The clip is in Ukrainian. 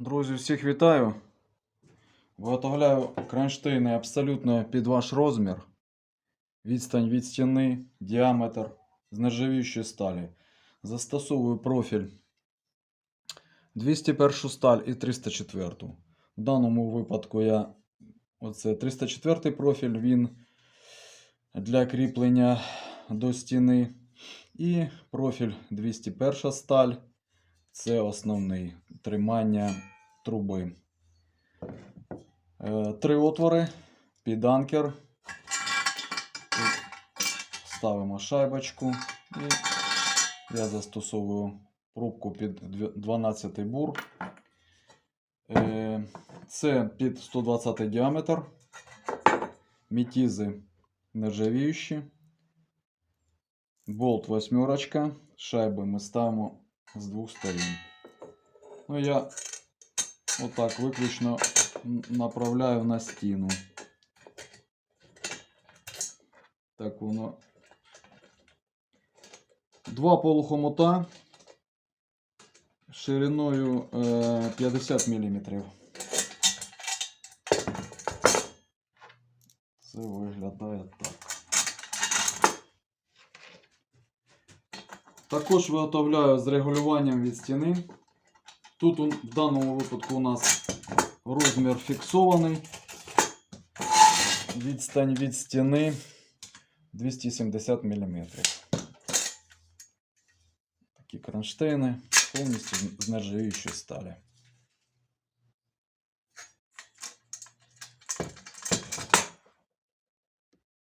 Друзі, всіх вітаю. Виготовляю кронштейни абсолютно під ваш розмір. Відстань від стіни, діаметр з нержавіючої сталі. Застосовую профіль 201 сталь і 304. В даному випадку я оце 304 профіль, він для кріплення до стіни. І профіль 201 сталь. Це основний тримання труби. Е, Три отвори під анкер. Ставимо шайбочку і я застосовую пробку під дві- 12 бур. Е, Це під 120 діаметр. Мітізи нержавіючі. Болт восьмерочка. Шайби ми ставимо з двох сторін. Ну, я отак виключно направляю на стіну. Так воно. Два полухомута шириною е, 50 мм. Це виглядає так. Також виготовляю з регулюванням від стіни. Тут в даному випадку у нас розмір фіксований. Відстань від стіни 270 мм. Такі кронштейни повністю з- нержавіючої сталі.